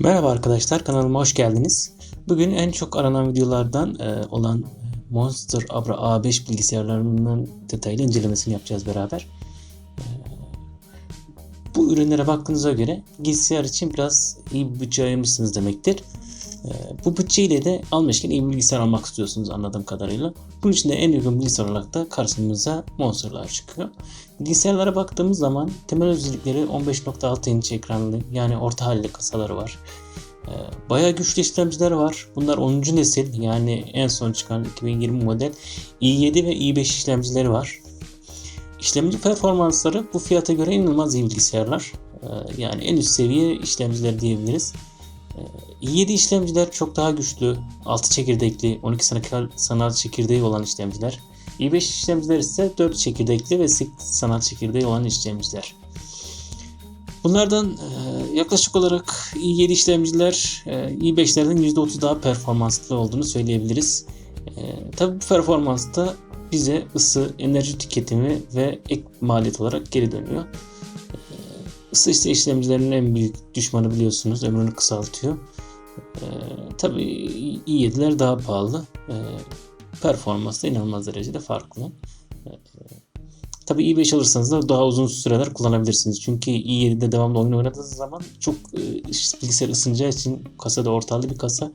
Merhaba arkadaşlar kanalıma hoş geldiniz. Bugün en çok aranan videolardan e, olan Monster Abra A5 bilgisayarlarının detaylı incelemesini yapacağız beraber. E, bu ürünlere baktığınıza göre bilgisayar için biraz iyi bir bütçe ayırmışsınız demektir. E, bu bütçe ile de almışken iyi bilgisayar almak istiyorsunuz anladığım kadarıyla. Bunun için de en uygun bilgisayar olarak da karşımıza Monster'lar çıkıyor. Bilgisayarlara baktığımız zaman temel özellikleri 15.6 inç ekranlı yani orta halli kasaları var. Ee, Bayağı güçlü işlemciler var. Bunlar 10. nesil yani en son çıkan 2020 model i7 ve i5 işlemcileri var. İşlemci performansları bu fiyata göre inanılmaz iyi bilgisayarlar. Ee, Yani en üst seviye işlemciler diyebiliriz. Ee, i7 işlemciler çok daha güçlü. 6 çekirdekli, 12 sanal, sanal çekirdeği olan işlemciler. i5 işlemciler ise 4 çekirdekli ve 8 sanal çekirdeği olan işlemciler. Bunlardan e, yaklaşık olarak i7 işlemciler e, i5'lerden %30 daha performanslı olduğunu söyleyebiliriz. E, tabii bu performansta bize ısı, enerji tüketimi ve ek maliyet olarak geri dönüyor. E, ısı ise işlemcilerin en büyük düşmanı biliyorsunuz. Ömrünü kısaltıyor. E, tabii i7'ler daha pahalı. E, performans da inanılmaz derecede farklı. E, Tabii i5 alırsanız da daha uzun süreler kullanabilirsiniz. Çünkü i7'de devamlı oyun oynadığınız zaman çok e, bilgisayar ısınacağı için kasada ortalı bir kasa.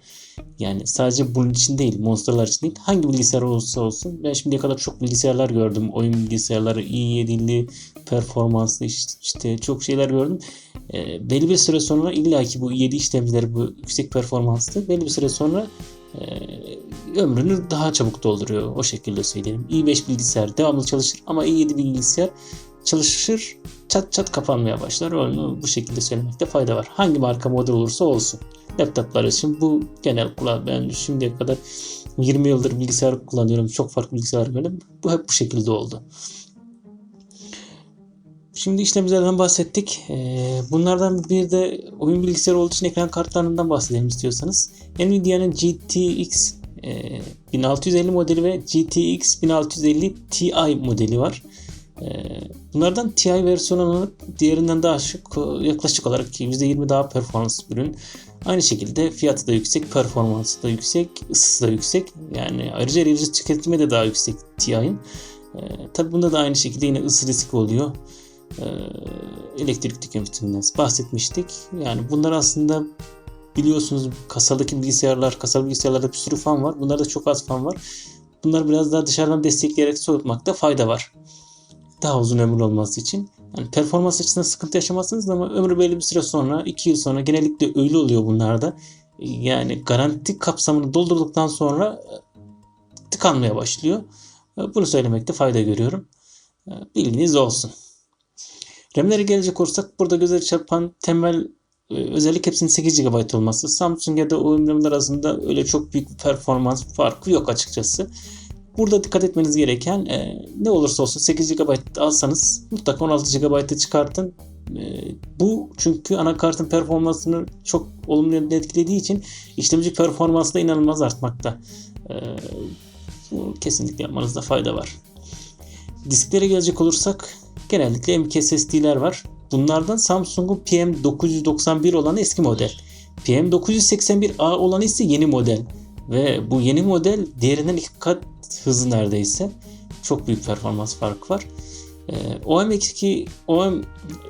Yani sadece bunun için değil, monsterlar için değil. Hangi bilgisayar olursa olsun. Ben şimdiye kadar çok bilgisayarlar gördüm. Oyun bilgisayarları, i7'li, performanslı işte, işte çok şeyler gördüm. E, belli bir süre sonra illaki bu i7 işlemcileri bu yüksek performanslı belli bir süre sonra e, ömrünü daha çabuk dolduruyor. O şekilde söyleyelim. i5 bilgisayar devamlı çalışır ama i7 bilgisayar çalışır çat çat kapanmaya başlar. Onu bu şekilde söylemekte fayda var. Hangi marka model olursa olsun. Laptoplar için bu genel kullan. Ben şimdiye kadar 20 yıldır bilgisayar kullanıyorum. Çok farklı bilgisayar gördüm. Bu hep bu şekilde oldu. Şimdi işlemcilerden bahsettik. Ee, bunlardan bir de oyun bilgisayarı olduğu için ekran kartlarından bahsedelim istiyorsanız. Nvidia'nın GTX 1650 modeli ve GTX 1650 Ti modeli var. Ee, bunlardan Ti versiyonunu diğerinden daha şık yaklaşık olarak %20 daha performans ürün. Aynı şekilde fiyatı da yüksek, performansı da yüksek, ısısı da yüksek. Yani ayrıca enerji tüketimi de daha yüksek Ti'nin. Ee, tabi bunda da aynı şekilde yine ısı riski oluyor. Ee, elektrik tüketiminden bahsetmiştik. Yani bunlar aslında biliyorsunuz kasadaki bilgisayarlar, kasalı bilgisayarlarda bir sürü fan var. Bunlarda çok az fan var. Bunlar biraz daha dışarıdan destekleyerek soğutmakta fayda var. Daha uzun ömürlü olması için. Yani performans açısından sıkıntı yaşamazsınız ama ömrü belli bir süre sonra, 2 yıl sonra genellikle öyle oluyor bunlarda. Yani garanti kapsamını doldurduktan sonra tıkanmaya başlıyor. Bunu söylemekte fayda görüyorum. Bilginiz olsun. RAM'lere gelecek olursak burada göze çarpan temel e, özellik hepsinin 8 GB olması. Samsung ya da oyun RAM'ler arasında öyle çok büyük performans farkı yok açıkçası. Burada dikkat etmeniz gereken e, ne olursa olsun 8 GB alsanız mutlaka 16 GB'ı çıkartın. E, bu çünkü anakartın performansını çok olumlu etkilediği için işlemci performansı da inanılmaz artmakta. E, bu kesinlikle yapmanızda fayda var. Disklere gelecek olursak genellikle M.2 SSD'ler var. Bunlardan Samsung'un PM991 olan eski model. PM981A olan ise yeni model. Ve bu yeni model diğerinden iki kat hızlı neredeyse. Çok büyük performans farkı var. Ee, OM2 OM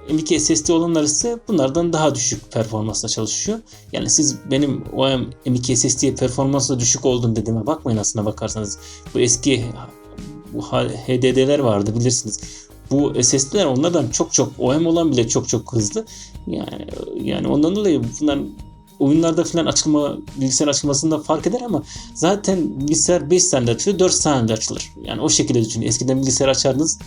M2 SSD olanlar ise bunlardan daha düşük performansla çalışıyor. Yani siz benim OM M2 SSD performansla düşük oldum dediğime bakmayın aslına bakarsanız. Bu eski bu HDD'ler vardı bilirsiniz. Bu SSD'ler onlardan çok çok OM olan bile çok çok hızlı. Yani yani ondan dolayı bunlar oyunlarda falan açılma bilgisayar açılmasında fark eder ama zaten bilgisayar 5 saniyede açılıyor 4 saniyede açılır. Yani o şekilde düşünün. Eskiden bilgisayar açardınız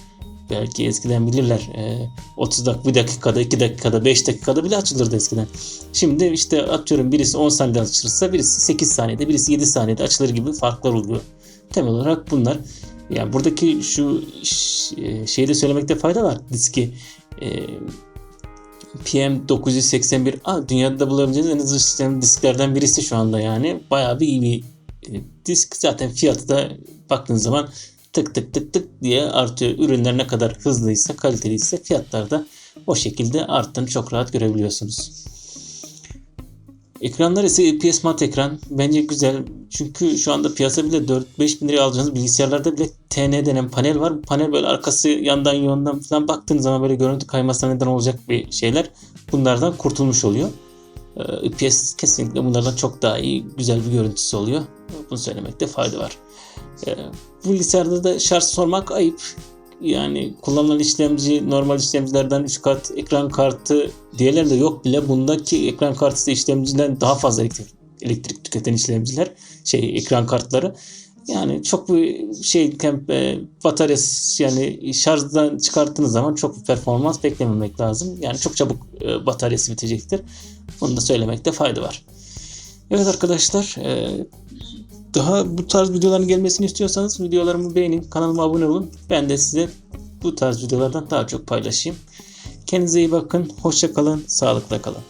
belki eskiden bilirler e, 30 dakika, 1 dakikada, 2 dakikada, 5 dakikada bile açılırdı eskiden. Şimdi işte atıyorum birisi 10 saniyede açılırsa birisi 8 saniyede, birisi 7 saniyede açılır gibi farklar oluyor. Temel olarak bunlar. Yani buradaki şu şeyi de söylemekte fayda var. Diski e, PM981 dünyada da bulabileceğiniz en hızlı sistem disklerden birisi şu anda yani. Bayağı bir iyi bir e, disk. Zaten fiyatı da baktığınız zaman tık tık tık tık diye artıyor. Ürünler ne kadar hızlıysa, kaliteliyse fiyatlar da o şekilde arttığını çok rahat görebiliyorsunuz. Ekranlar ise IPS mat ekran. Bence güzel. Çünkü şu anda piyasa bile 4-5 bin liraya alacağınız bilgisayarlarda bile TN denen panel var. Bu panel böyle arkası yandan yandan falan baktığınız zaman böyle görüntü kaymasına neden olacak bir şeyler. Bunlardan kurtulmuş oluyor. Ee, IPS kesinlikle bunlardan çok daha iyi, güzel bir görüntüsü oluyor. Bunu söylemekte fayda var. Ee, bu bilgisayarda da şarj sormak ayıp. Yani kullanılan işlemci normal işlemcilerden 3 kat ekran kartı diğerlerinde yok bile. Bundaki ekran kartı ise işlemciden daha fazla elektrik, elektrik tüketen işlemciler şey ekran kartları. Yani çok bir şey e, bataryası yani şarjdan çıkarttığınız zaman çok bir performans beklememek lazım. Yani çok çabuk e, bataryası bitecektir. Bunu da söylemekte fayda var. Evet arkadaşlar e, daha bu tarz videoların gelmesini istiyorsanız videolarımı beğenin, kanalıma abone olun. Ben de size bu tarz videolardan daha çok paylaşayım. Kendinize iyi bakın, hoşça kalın, sağlıkla kalın.